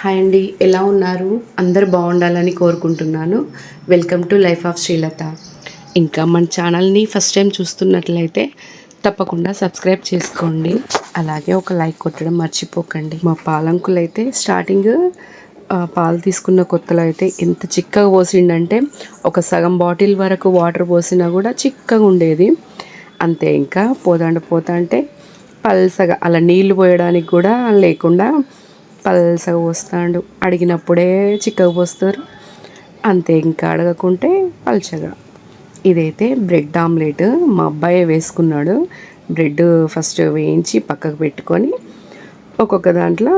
Hi అండి ఎలా ఉన్నారు? అందరు బాగుండాలని కోరుకుంటున్నాను. Welcome to life of Srilatha ఇంకా మన ఛానల్ని ఫస్ట్ టైం చూస్తున్నట్లయితే తప్పకుండా సబ్స్క్రైబ్ చేసుకోండి. అలాగే ఒక లైక్ కొట్టడం మర్చిపోకండి. మా పాలంకులు అయితే స్టార్టింగ్ పాలు తీసుకున్న కొత్తలో అయితే ఎంత చిక్కగా పోసిండంటే ఒక సగం బాటిల్ వరకు వాటర్ పోసినా కూడా చిక్కగా ఉండేది. అంతే ఇంకా పోతాంట పోతాంటే పల్సగా అలా నీళ్ళు పోయడానికి కూడా లేకుండా పల్సగా పోస్తాడు. అడిగినప్పుడే చిక్కగా పోస్తారు. అంతే ఇంకా అడగకుంటే పల్చగా. ఇదైతే బ్రెడ్ ఆమ్లెట్ మా అబ్బాయి వేసుకున్నాడు. బ్రెడ్ ఫస్ట్ వేయించి పక్కకు పెట్టుకొని ఒక్కొక్క దాంట్లో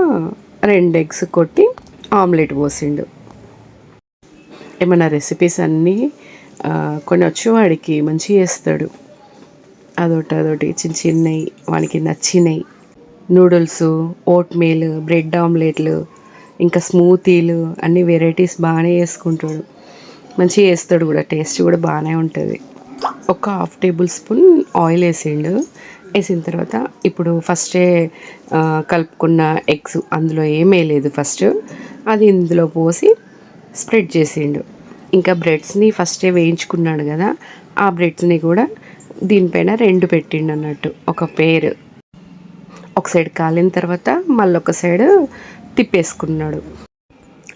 రెండు ఎగ్స్ కొట్టి ఆమ్లెట్ పోసిండు. ఏమైనా రెసిపీస్ అన్నీ కొన్ని వచ్చేవాడికి మంచిగా చేస్తాడు. అదొకటి అదొకటి. చిన్న చిన్నవి వానికి నచ్చినవి నూడిల్స్ ఓట్ మీల్ బ్రెడ్ ఆమ్లెట్లు ఇంకా స్మూతీలు అన్ని వెరైటీస్ బాగానే వేసుకుంటాడు మంచిగా వేస్తాడు కూడా టేస్ట్ కూడా బాగానే ఉంటుంది. ఒక హాఫ్ టేబుల్ స్పూన్ ఆయిల్ వేసిండు. వేసిన తర్వాత ఇప్పుడు ఫస్టే కలుపుకున్న ఎగ్స్ అందులో ఏమీ లేదు ఫస్ట్. అది ఇందులో పోసి స్ప్రెడ్ చేసిండు. ఇంకా బ్రెడ్స్ని ఫస్టే వేయించుకున్నాడు కదా ఆ బ్రెడ్స్ని కూడా దీనిపైన రెండు పెట్టిండు అన్నట్టు ఒక పేరు. ఒక సైడ్ కాలిన తర్వాత మళ్ళీ ఒక సైడ్ తిప్పేసుకున్నాడు.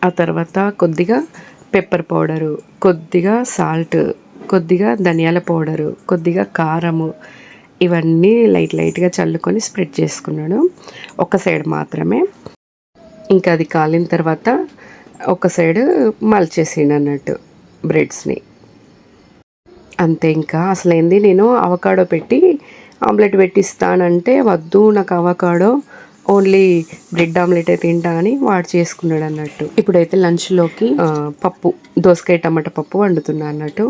ఆ తర్వాత కొద్దిగా పెప్పర్ పౌడరు కొద్దిగా సాల్ట్ కొద్దిగా ధనియాల పౌడరు కొద్దిగా కారము ఇవన్నీ లైట్ లైట్గా చల్లుకొని స్ప్రెడ్ చేసుకున్నాడు. ఒక సైడ్ మాత్రమే. ఇంకా అది కాలిన తర్వాత ఒక సైడ్ మల్చేసిండు అన్నట్టు బ్రెడ్స్ని. అంతే ఇంకా. అసలు ఏంది నేను అవకాడో పెట్టి ఆమ్లెట్ పెట్టిస్తానంటే వద్దు నాకు అవకాడో ఓన్లీ బ్రెడ్ ఆమ్లెట్ అయితే తింటా అని వాడు చేసుకున్నాడు అన్నట్టు. ఇప్పుడైతే లంచ్లోకి పప్పు దోసకాయ టమాటా పప్పు వండుతున్నా అన్నట్టు.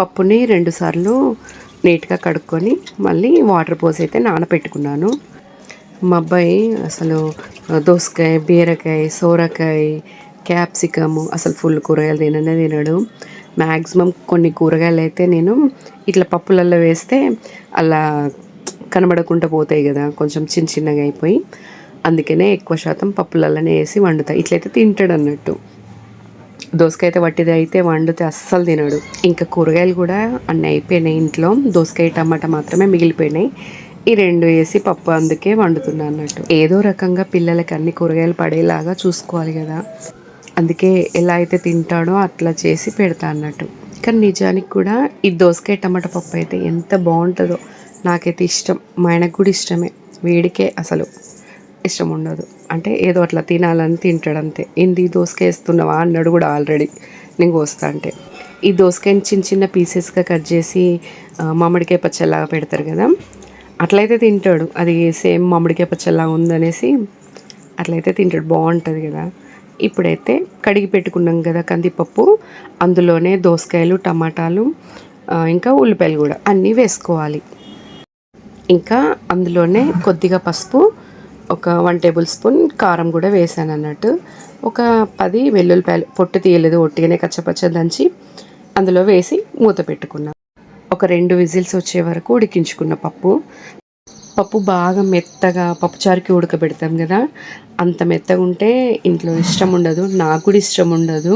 పప్పుని రెండు సార్లు నీట్గా కడుక్కొని మళ్ళీ వాటర్ పోసి అయితే నానబెట్టుకున్నాను మా అబ్బాయి అసలు దోసకాయ బీరకాయ సోరకాయ క్యాప్సికము అసలు ఫుల్ కూరగాయలు తిననే తినడు. మ్యాక్సిమం కొన్ని కూరగాయలు అయితే నేను ఇట్లా పప్పులలో వేస్తే అలా కనబడకుండా పోతాయి కదా కొంచెం చిన్న చిన్నగా అయిపోయి. అందుకనే ఎక్కువ శాతం పప్పులలోనే వేసి వండుతాయి ఇట్లయితే తింటాడు అన్నట్టు. దోసకాయ అయితే వట్టిది అయితే వండితే అస్సలు తినడు. ఇంకా కూరగాయలు కూడా అన్నీ అయిపోయినాయి ఇంట్లో. దోసకాయ టమాటా మాత్రమే మిగిలిపోయినాయి. ఈ రెండు వేసి పప్పు అందుకే వండుతున్నా అన్నట్టు. ఏదో రకంగా పిల్లలకి అన్ని కూరగాయలు పడేలాగా చూసుకోవాలి కదా. అందుకే ఎలా అయితే తింటాడో అట్లా చేసి పెడతా అన్నట్టు. కానీ నిజానికి కూడా ఈ దోసకాయ టమాటా పప్పు అయితే ఎంత బాగుంటుందో నాకైతే ఇష్టం. మా ఆయనకు కూడా ఇష్టమే. వేడికే అసలు ఇష్టం ఉండదు. అంటే ఏదో అట్లా తినాలని తింటాడు అంతే. ఏంది దోసకాయ వేస్తున్నావా అన్నాడు కూడా ఆల్రెడీ. నేను కోస్తా అంటే. ఈ దోసకాయని చిన్న చిన్న పీసెస్గా కట్ చేసి మామిడికాయ పచ్చలాగా పెడతారు కదా. అట్లయితే తింటాడు. అది సేమ్ మామిడికాయ పచ్చలాగా ఉందనేసి అట్లయితే తింటాడు. బాగుంటుంది కదా. ఇప్పుడైతే కడిగి పెట్టుకున్నాం కదా కందిపప్పు అందులోనే దోసకాయలు టమాటాలు ఇంకా ఉల్లిపాయలు కూడా అన్నీ వేసుకోవాలి. ఇంకా అందులోనే కొద్దిగా పసుపు ఒక వన్ టేబుల్ స్పూన్ కారం కూడా వేసాను అన్నట్టు. ఒక పది వెల్లుల్లిపాయలు పొట్టు తీయలేదు ఒట్టిగానే కచ్చపచ్చ దంచి అందులో వేసి మూత పెట్టుకున్నాను ఒక రెండు విజిల్స్ వచ్చే వరకు ఉడికించుకున్న పప్పు. పప్పు బాగా మెత్తగా పప్పుచారుకి ఉడకబెడతాం కదా. అంత మెత్తగా ఉంటే ఇంట్లో ఇష్టం ఉండదు నాకు కూడా ఇష్టం ఉండదు.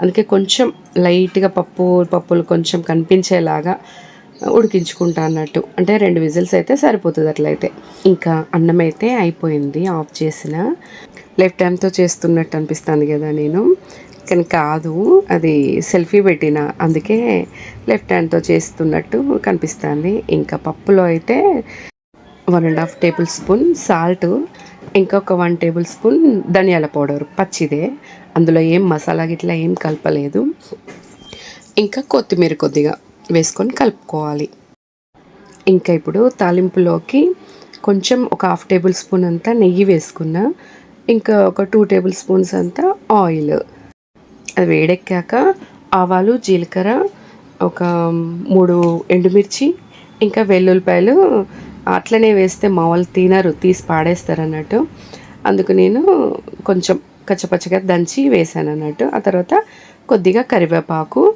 అందుకే కొంచెం లైట్గా పప్పు పప్పులు కొంచెం కనిపించేలాగా ఉడికించుకుంటా అన్నట్టు. అంటే రెండు విజిల్స్ అయితే సరిపోతుంది అట్లయితే. ఇంకా అన్నం అయితే అయిపోయింది ఆఫ్ చేసిన. లెఫ్ట్ హ్యాండ్తో చేస్తున్నట్టు అనిపిస్తుంది కదా నేను. కానీ కాదు అది సెల్ఫీ పెట్టిన. అందుకే లెఫ్ట్ హ్యాండ్తో చేస్తున్నట్టు కనిపిస్తుంది. ఇంకా పప్పులో అయితే one and half table spoon salt ఇంకొక వన్ టేబుల్ స్పూన్ ధనియాల పౌడర్ పచ్చిదే. అందులో ఏం మసాలా గిట్లా ఏం కలపలేదు. ఇంకా కొత్తిమీర కొద్దిగా వేసుకొని కలుపుకోవాలి. ఇంకా ఇప్పుడు తాలింపులోకి కొంచెం ఒక హాఫ్ టేబుల్ స్పూన్ అంతా నెయ్యి వేసుకున్నా ఇంకా ఒక టూ టేబుల్ స్పూన్స్ అంతా ఆయిల్. అది వేడెక్కాక ఆవాలు జీలకర్ర ఒక మూడు ఎండుమిర్చి ఇంకా వెల్లుల్లిపాయలు అట్లనే వేస్తే మా వాళ్ళు తినరు తీసి పాడేస్తారు అన్నట్టు అందుకు నేను కొంచెం కచ్చపచ్చగా దంచి వేసాను అన్నట్టు ఆ తర్వాత కొద్దిగా కరివేపాకు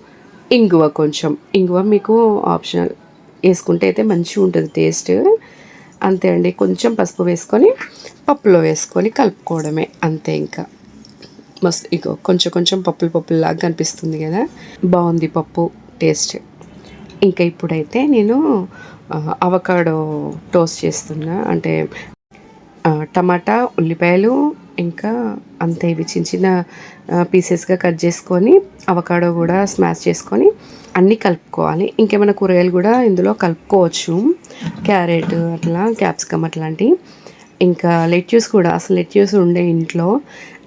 ఇంగువ కొంచెం. ఇంగువ మీకు ఆప్షనల్ వేసుకుంటే అయితే మంచిగా ఉంటుంది టేస్ట్. అంతే అండి కొంచెం పసుపు వేసుకొని పప్పులో వేసుకొని కలుపుకోవడమే అంతే ఇంకా. మస్తు ఇగో కొంచెం కొంచెం పప్పులు పప్పులాగా కనిపిస్తుంది కదా. బాగుంది పప్పు టేస్ట్. ఇంకా ఇప్పుడైతే నేను అవకాడో టోస్ట్ చేస్తున్నా. అంటే టమాటా ఉల్లిపాయలు ఇంకా అంతే ఇవి చిన్న చిన్న పీసెస్గా కట్ చేసుకొని అవకాడో కూడా స్మాష్ చేసుకొని అన్నీ కలుపుకోవాలి. ఇంకేమైనా కూరగాయలు కూడా ఇందులో కలుపుకోవచ్చు. క్యారెట్ అట్లా క్యాప్సికమ్ అట్లాంటివి ఇంకా లెట్యూస్ కూడా అసలు లెట్యూస్ ఉండే ఇంట్లో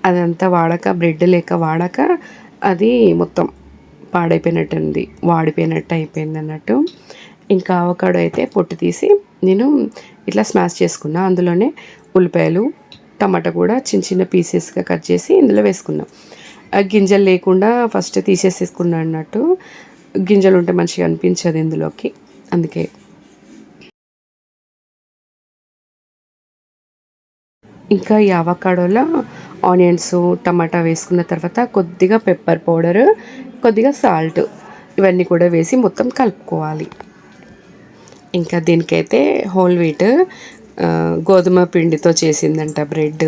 అదంతా వాడక బ్రెడ్ లేక వాడక అది మొత్తం పాడైపోయినట్టు ఉంది వాడిపోయినట్టు అయిపోయింది అన్నట్టు ఇంకా అవకాడో అయితే పొట్టు తీసి నేను ఇట్లా స్మాష్ చేసుకున్నా. అందులోనే ఉల్లిపాయలు టమాటా కూడా చిన్న చిన్న పీసెస్గా కట్ చేసి ఇందులో వేసుకున్నాం. ఆ గింజలు లేకుండా ఫస్ట్ తీసేసేసుకున్నా అన్నట్టు. గింజలు ఉంటే మంచిగా అనిపించదు ఇందులోకి. అందుకే. ఇంకా ఈ అవకాడోలో ఆనియన్స్ టమాటా వేసుకున్న తర్వాత కొద్దిగా పెప్పర్ పౌడర్ కొద్దిగా సాల్ట్ ఇవన్నీ కూడా వేసి మొత్తం కలుపుకోవాలి. ఇంకా దీనికైతే హోల్ వీట్ గోధుమ పిండితో చేసిందంట బ్రెడ్.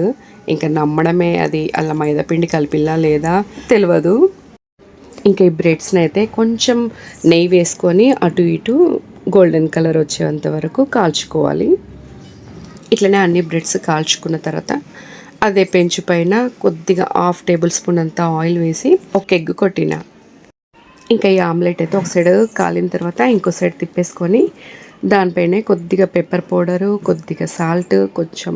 ఇంకా నమ్మడమే అది అలా మైదా పిండి కలిపిల్లా లేదా తెలియదు ఇంకా ఈ బ్రెడ్స్ని అయితే కొంచెం నెయ్యి వేసుకొని అటు ఇటు గోల్డెన్ కలర్ వచ్చేంత వరకు కాల్చుకోవాలి. ఇట్లనే అన్ని బ్రెడ్స్ కాల్చుకున్న తర్వాత అదే పెంచు పైన కొద్దిగా హాఫ్ టేబుల్ స్పూన్ అంత ఆయిల్ వేసి ఒక ఎగ్ కొట్టిన. ఇంకా ఈ ఆమ్లెట్ అయితే ఒక సైడ్ కాలిన తర్వాత ఇంకో సైడ్ తిప్పేసుకొని దానిపైనే కొద్దిగా పెప్పర్ పౌడరు కొద్దిగా సాల్ట్ కొంచెం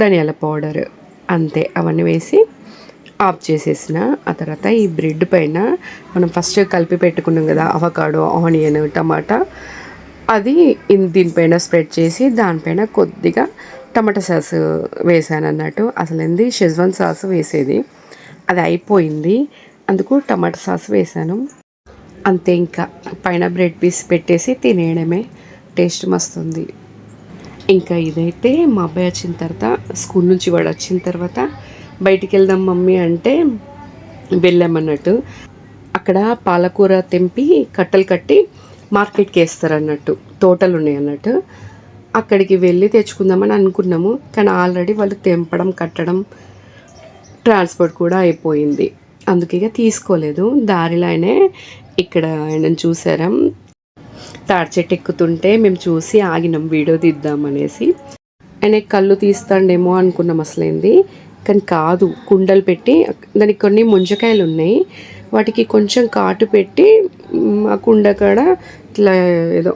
ధనియాల పౌడర్ అంతే అవన్నీ వేసి ఆఫ్ చేసేసిన. ఆ తర్వాత ఈ బ్రెడ్ పైన మనం ఫస్ట్ కలిపి పెట్టుకున్నాం కదా అవకాడో ఆనియన్ టమాటా అది దీనిపైన స్ప్రెడ్ చేసి దానిపైన కొద్దిగా టమాటా సాస్ వేసాను అన్నట్టు. అసలు ఏంది? షెజ్వాన్ సాస్ వేసేది. అది అయిపోయింది. అందుకు టమాటా సాస్ వేసాను. అంతే ఇంకా పైన బ్రెడ్ పీస్ పెట్టేసి తినేయడమే. టేస్ట్ మస్తుంది. ఇంకా ఇదైతే మా అబ్బాయి వచ్చిన తర్వాత స్కూల్ నుంచి వాడు వచ్చిన తర్వాత బయటికి వెళ్దాం మమ్మీ అంటే వెళ్ళామన్నట్టు. అక్కడ పాలకూర తెంపి కట్టలు కట్టి మార్కెట్కి వేస్తారు అన్నట్టు తోటలు ఉన్నాయి అన్నట్టు అక్కడికి వెళ్ళి తెచ్చుకుందామని అనుకున్నాము. కానీ ఆల్రెడీ వాళ్ళు తెంపడం కట్టడం ట్రాన్స్పోర్ట్ కూడా అయిపోయింది. అందుకే ఇక తీసుకోలేదు. దారిలోనే ఇక్కడ ఆయనను చూసారా. తాడి చెట్టు ఎక్కుతుంటే మేము చూసి ఆగినాం వీడియో తీద్దామనేసి. ఆయన కళ్ళు తీస్తాండేమో అనుకున్నాం అసలేంది. కానీ కాదు కుండలు పెట్టి దానికి కొన్ని ముంజకాయలు ఉన్నాయి. వాటికి కొంచెం కాటు పెట్టి ఆ కుండ కాడ ఇట్లా ఏదో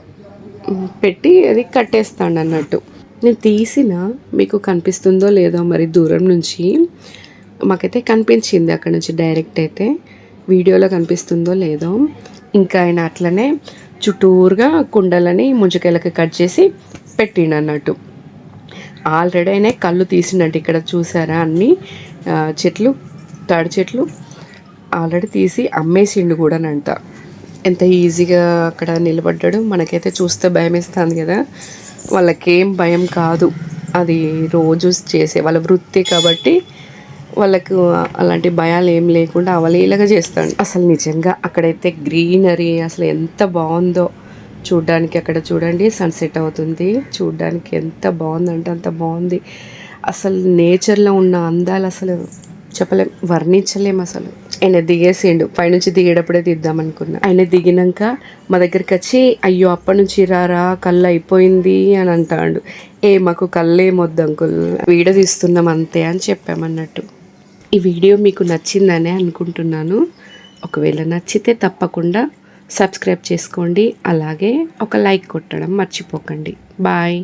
పెట్టి అది కట్టేస్తాడు అన్నట్టు నేను తీసిన మీకు కనిపిస్తుందో లేదో మరి దూరం నుంచి. మాకైతే కనిపించింది అక్కడ నుంచి డైరెక్ట్ అయితే. వీడియోలో కనిపిస్తుందో లేదో. ఇంకా ఆయన అట్లనే చుట్టూరుగా కుండలని ముంజకాయలకి కట్ చేసి పెట్టిండు అన్నట్టు ఆల్రెడీ అయినా కళ్ళు తీసినట్టు ఇక్కడ చూసారా అన్ని? చెట్లు తాడి చెట్లు ఆల్రెడీ తీసి అమ్మేసిండు కూడానంట. ఎంత ఈజీగా అక్కడ నిలబడ్డాడు. మనకైతే చూస్తే భయం వేస్తుంది కదా. వాళ్ళకేం భయం కాదు. అది రోజు చేసే వాళ్ళ వృత్తి కాబట్టి వాళ్ళకు అలాంటి భయాలు ఏం లేకుండా అవలీలగా చేస్తాడు. అసలు నిజంగా అక్కడైతే గ్రీనరీ అసలు ఎంత బాగుందో చూడ్డానికి అక్కడ చూడండి సన్సెట్ అవుతుంది. చూడ్డానికి ఎంత బాగుందంటే అంత బాగుంది. అసలు నేచర్లో ఉన్న అందాలు అసలు చెప్పలేం వర్ణించలేం అసలు. ఆయన దిగేసిండు పైనుంచి దిగేటప్పుడే తీద్దాం అనుకున్నా. ఆయన దిగినాక మా దగ్గరికి వచ్చి అయ్యో అప్పటి నుంచి రారా కళ్ళు అయిపోయింది అని అంటాడు. ఏ మాకు కళ్ళే మొద్దు అంకుల్. వీడియో తీస్తున్నాం అంతే అని చెప్పామన్నట్టు. ఈ వీడియో మీకు నచ్చిందనే అనుకుంటున్నాను. ఒకవేళ నచ్చితే తప్పకుండా సబ్స్క్రైబ్ చేసుకోండి. అలాగే ఒక లైక్ కొట్టడం మర్చిపోకండి. బాయ్.